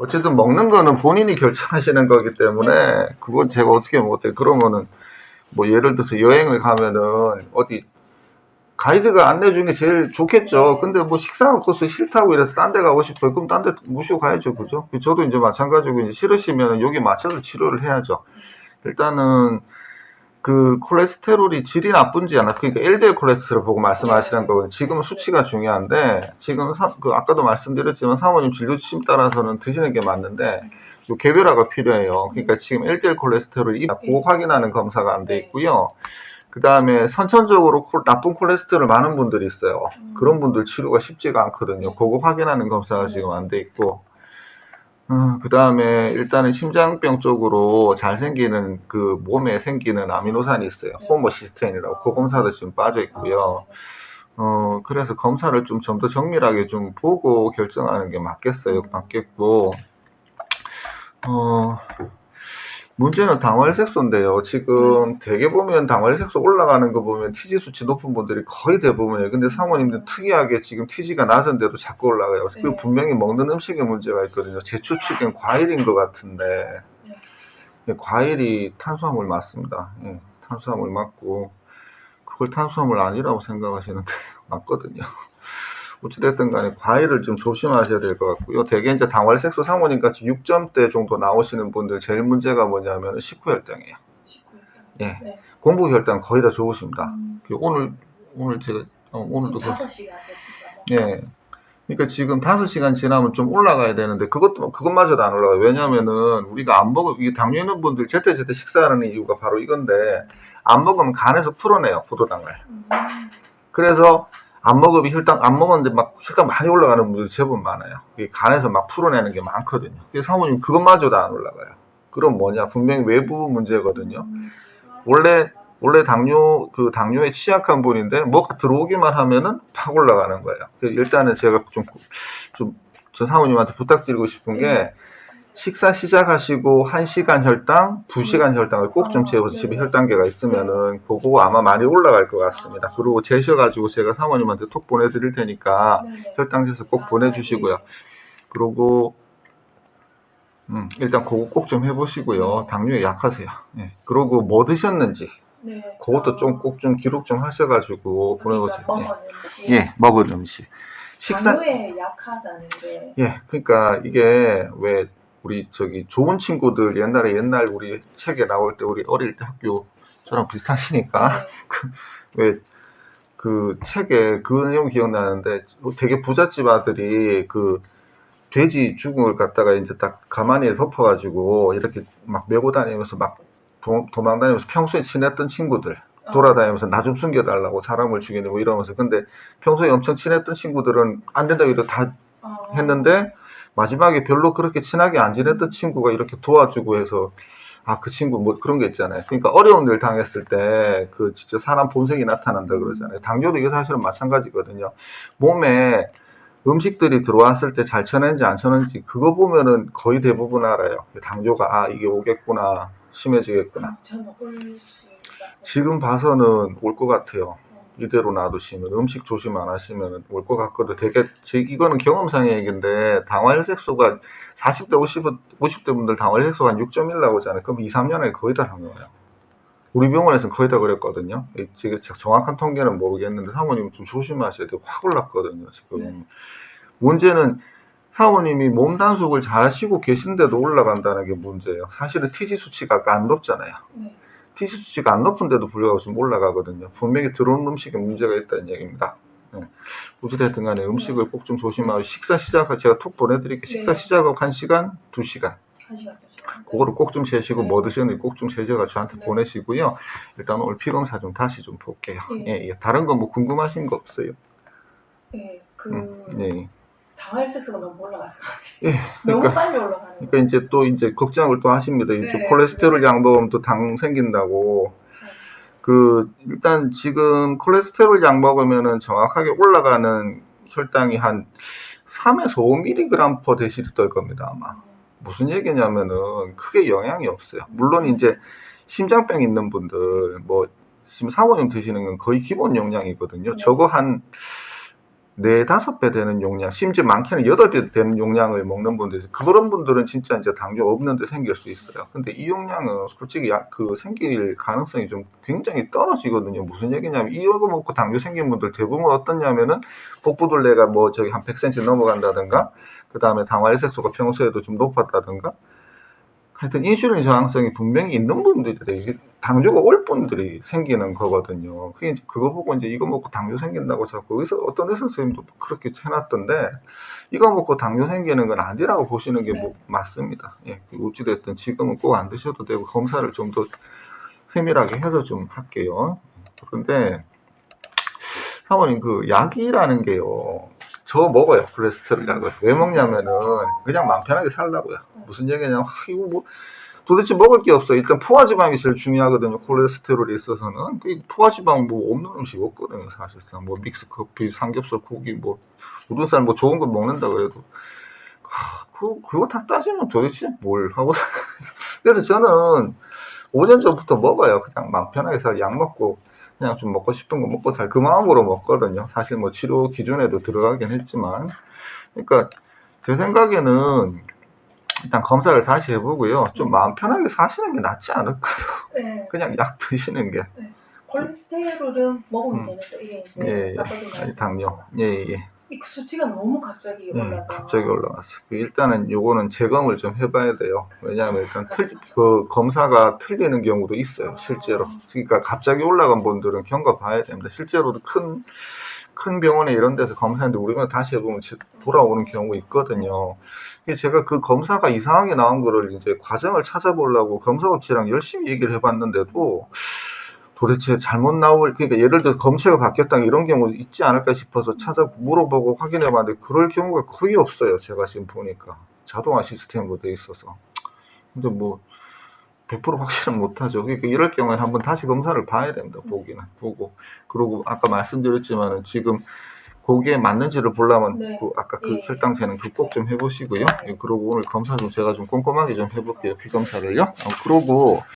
어쨌든 먹는 거는 본인이 결정하시는 거기 때문에 그건 제가 어떻게 못해. 그러면은 뭐 예를 들어서 여행을 가면은 어디 가이드가 주는 게 제일 좋겠죠. 근데 뭐 식사 코스 싫다고 이래서 딴 데 가고 싶어요. 그럼 딴 데 모시고 가야죠. 그죠? 저도 이제 마찬가지고 이제 싫으시면 여기 맞춰서 치료를 해야죠. 일단은 그 콜레스테롤이 질이 나쁜지 안 나쁜지 그러니까 LDL 콜레스테롤 보고 말씀하시는 거거든요. 지금은 수치가 중요한데 지금 사, 그 아까도 말씀드렸지만 사모님 진료심 따라서는 드시는 게 맞는데 요 개별화가 필요해요. 그러니까 지금 LDL 콜레스테롤이 그거 확인하는 검사가 안 돼 있고요. 그 다음에 선천적으로 콜- 나쁜 콜레스테롤 많은 분들이 있어요. 그런 분들 치료가 쉽지가 않거든요. 그거 확인하는 검사가 지금 안 돼 있고. 그 다음에 일단은 심장병 쪽으로 잘 생기는 그 몸에 생기는 아미노산이 있어요. 호모시스테인이라고. 그 검사도 지금 빠져 있고요. 어, 그래서 검사를 좀 좀 더 정밀하게 좀 보고 결정하는 게 맞겠어요. 맞겠고. 어, 문제는 당활색소인데요. 지금 되게 보면 당활색소 올라가는 거 보면 TG 수치 높은 분들이 거의 대부분이에요. 근데 사모님들 특이하게 지금 TG가 낮은데도 자꾸 올라가요. 그 네. 분명히 먹는 음식에 문제가 있거든요. 제 추측엔 과일인 것 같은데 네. 예, 과일이 탄수화물 맞습니다. 예, 탄수화물 맞고 그걸 탄수화물 아니라고 생각하시는데 맞거든요. 어찌됐든 간에 과일을 좀 조심하셔야 될 것 같고요. 대개 이제 당활색소 사모님 같이 6점대 정도 나오시는 분들 제일 문제가 뭐냐면 식후혈당이에요. 예. 네. 공복 혈당 거의 다 좋으십니다. 음, 그 오늘 오늘 제가 어, 오늘도 그, 5시간 됐습니다. 예. 그러니까 지금 5시간 지나면 좀 올라가야 되는데 그것도 그것마저도 안 올라가요. 왜냐면은 우리가 안 먹어 이게 당뇨 있는 분들 제때 제때 식사하는 이유가 바로 이건데 안 먹으면 간에서 풀어내요 포도당을. 음, 그래서 안 먹으면 혈당 안 먹었는데 막 혈당 많이 올라가는 분들이 제법 많아요. 간에서 막 풀어내는 게 많거든요. 사모님 그것마저도 안 올라가요. 그럼 뭐냐? 분명히 외부 문제거든요. 음, 원래 원래 당뇨 그 당뇨에 취약한 분인데 뭐가 들어오기만 하면은 팍 올라가는 거예요. 일단은 제가 좀 좀 저 사모님한테 부탁드리고 싶은 게 식사 시작하시고 1시간 혈당, 2시간 혈당을 꼭좀 재워서 집에 혈당계가 있으면은 그거 아마 많이 올라갈 것 같습니다. 그리고 재셔가지고 제가 사모님한테 톡 보내드릴 테니까 네, 네. 혈당 재서 꼭 보내주시고요. 그리고 음, 일단 그거 꼭 좀 해보시고요. 당뇨에 약하세요. 예. 그리고 뭐 드셨는지 네. 그것도 좀 꼭 좀 기록 좀 하셔가지고 보내보세요. 먹은 예. 음식. 예, 먹은 음식. 식사 당뇨에 약하다는 게 예, 그러니까 이게 왜 우리 저기 좋은 친구들 옛날에 옛날 우리 책에 나올 때 우리 어릴 때 학교 저랑 비슷하시니까. 네. 왜그 책에 그 내용 기억나는데 되게 부잣집 아들이 그 돼지 걸 갖다가 이제 딱 가만히 덮어가지고 이렇게 막 메고 다니면서 막 도, 망다니면서 평소에 친했던 친구들 어, 돌아다니면서 나 좀 숨겨달라고 사람을 죽이고 이러면서. 근데 평소에 엄청 친했던 친구들은 안 된다고 이러고 다 어, 했는데 마지막에 별로 그렇게 친하게 안 지냈던 친구가 이렇게 도와주고 해서 아 그 친구 뭐 그런 게 있잖아요. 그러니까 어려운 일 당했을 때 그 진짜 사람 본색이 나타난다 그러잖아요. 당뇨도 이게 사실은 마찬가지거든요. 몸에 음식들이 들어왔을 때 잘 쳐낸지 안 쳐낸지 그거 보면은 거의 대부분 알아요. 당뇨가 아 이게 오겠구나 심해지겠구나. 올수가 지금 봐서는 올 것 같아요. 이대로 놔두시면 음식 조심 안 하시면 올 것 같거든. 되게 제- 이거는 경험상의 얘기인데 당활색소가 40대 50, 50대 분들 당활색소가 한 6.1 나오잖아요. 그럼 2, 3년에 거의 다 당뇨예요. 우리 병원에서는 거의 다 그랬거든요. 이- 지금 정확한 통계는 모르겠는데 사모님 좀 조심하셔야 돼요. 확 올랐거든요. 지금 네. 문제는 사모님이 몸 단속을 잘 하시고 계신데도 올라간다는 게 문제예요. 사실은 TG 수치가 아까 안 높잖아요. 네. TC 수치가 안 높은데도 불구하고 지금 올라가거든요. 분명히 들어오는 음식에 문제가 있다는 얘기입니다. 네. 어찌됐든 간에 음식을 꼭 좀 조심하고 식사 시작 제가 톡 보내드릴게요. 식사 네. 시작하고 1시간, 2시간 한 시간 됐어요. 그거를 꼭 좀 재시고 네. 뭐 드셨는지 꼭 좀 재셔가 저한테 네. 보내시고요. 일단 오늘 피검사 좀 다시 좀 볼게요. 네. 예, 예. 다른 거 뭐 궁금하신 거 없어요? 네, 그 음, 예. 당활색소가 너무 올라가서 예. 너무 그러니까 빨리 올라가는. 그러니까 이제 또 이제 걱정을 또 하십니다. 이제 네. 콜레스테롤 양 먹으면 또 당 생긴다고. 그 일단 지금 콜레스테롤 약 먹으면은 정확하게 올라가는 혈당이 한 3에서 5mg per 데시리터일 겁니다 아마. 무슨 얘기냐면은 크게 영향이 없어요. 물론 이제 심장병 있는 분들 뭐 지금 사모님 드시는 건 거의 기본 용량이거든요. 네. 저거 한 네 다섯 배 되는 용량, 심지어 많게는 여덟 배 되는 용량을 먹는 분들, 그런 분들은 진짜 이제 당뇨 없는데 생길 수 있어요. 근데 이 용량은 솔직히 약, 그 생길 가능성이 좀 굉장히 떨어지거든요. 무슨 얘기냐면 이거 먹고 당뇨 생긴 분들 대부분 어떻냐면은 복부둘레가 뭐 저기 한 100cm 넘어간다든가, 그 다음에 당화혈색소가 평소에도 좀 높았다든가, 하여튼 인슐린 저항성이 분명히 있는 분들이 이게 당뇨가 올 분들이 생기는 거거든요. 그게 이제 그거 보고 이제 이거 먹고 당뇨 생긴다고 자꾸 의사 어떤 의사 선생님도 세게 해놨던데 이거 먹고 당뇨 생기는 건 아니라고 보시는 게 뭐, 맞습니다. 예, 어찌됐든 지금은 꼭 안 드셔도 되고 검사를 좀 더 세밀하게 해서 좀 할게요. 그런데 사모님 그 약이라는 게요. 저 먹어요 콜레스테롤 약을 왜 먹냐면은 그냥 마음 편하게 살라고요. 무슨 얘기냐면 아, 이거 뭐 도대체 먹을 게 없어. 일단 포화지방이 제일 중요하거든요 콜레스테롤에 있어서는. 그 포화지방 뭐 없는 음식 없거든요 사실상. 뭐 믹스 커피 삼겹살 고기 뭐 우둔살 뭐 좋은 거 먹는다고 해도. 하, 그, 그거 다 따지면 도대체 뭘 하고 살- 그래서 저는 5년 전부터 먹어요. 그냥 마음 편하게 살 약 먹고 그냥 좀 먹고 싶은 거 먹고 살그 마음으로 먹거든요. 사실 뭐 치료 기준에도 들어가긴 했지만, 그러니까 제 생각에는 일단 검사를 다시 해보고요. 좀 마음 편하게 사시는 게 낫지 않을까요? 네. 그냥 약 드시는 게. 콜레스테롤은 먹으면 음. 되는데 이게 이제 예, 예. 아니, 당뇨. 예, 예. 이 수치가 너무 갑자기 음, 올라서 갑자기 올라갔어요. 그 일단은 요거는 재검을 좀 해봐야 돼요. 왜냐하면 일단 틀, 그 검사가 틀리는 경우도 있어요. 실제로. 그러니까 갑자기 올라간 분들은 경과 봐야 됩니다. 실제로도 큰, 큰 병원에 이런 데서 검사했는데 우리가 다시 해보면 지- 돌아오는 경우 있거든요. 이게 제가 그 검사가 이상하게 나온 거를 이제 과정을 찾아보려고 검사업체랑 열심히 얘기를 해봤는데도 도대체 잘못 나올 그러니까 예를 들어 검체가 바뀌었다 이런 경우 있지 않을까 싶어서 찾아 물어보고 확인해 봤는데 그럴 경우가 거의 없어요 제가 지금 보니까. 자동화 시스템으로 돼 있어서. 근데 뭐 100% 확실은 못하죠. 그러니까 이럴 경우에 한번 다시 검사를 봐야 됩니다 보기는. 보고. 그리고 아까 말씀드렸지만은 지금 거기에 맞는지를 보려면 네. 그 아까 그 예. 혈당제는 그꼭좀 해보시고요. 예, 그리고 오늘 검사 좀 제가 좀 꼼꼼하게 좀 해볼게요. 피 검사를요. 어, 그리고